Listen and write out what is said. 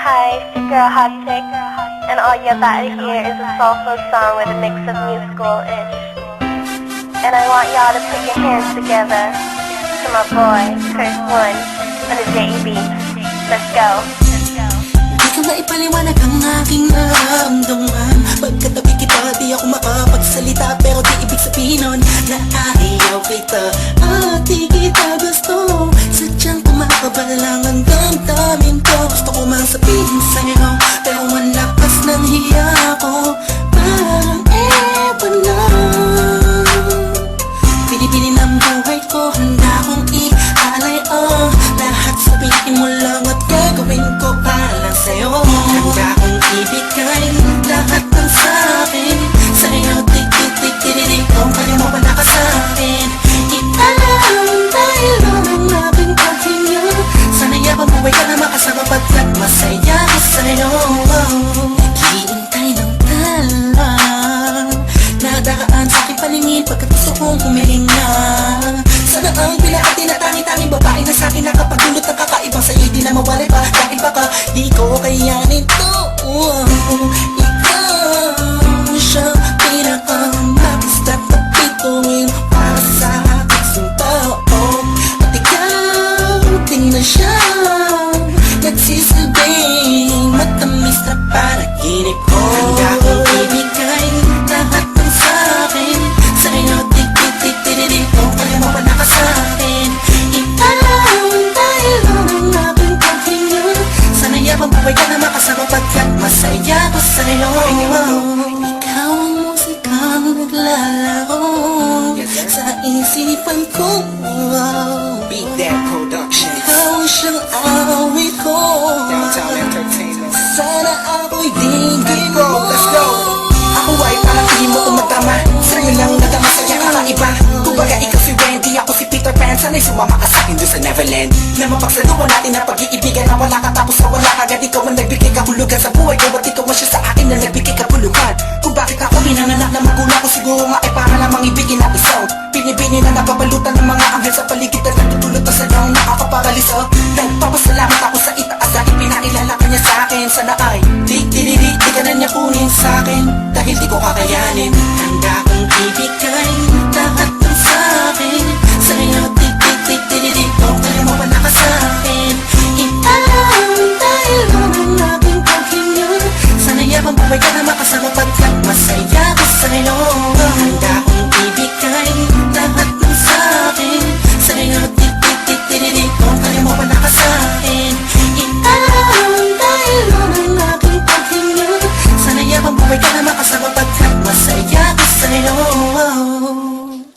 Hi, it's your girl Hot Chick, and all you're about to hear is a soulful song with a mix of musical-ish. And I want y'all to put your hands together to my boy, Chris One, on the JB. Let's go. Di ko na ipaliwanag ang aking nararamdaman Pagkatabi kita, di ako makapagsalita Pero di ibig sabihin nun na ayaw kita At di kita gusto Sadyang kumakabalang ang damdamin ko Gusto ko mang sabihin sa'yo Pero malakas ng hiya ko. Parang ewan lang. Pinipili ng buhay ko Handa di ko kayanin to Ikaw siya pinakang magistat na pituin para sa aking sumpao At ikaw din na siya Nagsisilbing matamis na panaginip ko. Handa masaya ko sa'yo. Ikaw ang musikang naglalaro. Sa isipan ko Beat That Productions Ikaw siyang awit ko. Downtown Entertainment. Sana ako'y dinggin Sana'y sumama ka sa'kin doon sa Neverland. Na mapagsaluhan natin ang pag-iibigan Na wala ka tapos na wala ka. Agad ikaw ang nagbigay kahulugan sa buhay ko At ikaw ang siya sa akin na nagbigay kapulukan Kung bakit ako pinanganak na magulang ko Siguro nga ay para lamang ibigin na isaw. Pinibini na napapalutan ng mga anghel sa paligid na coming know.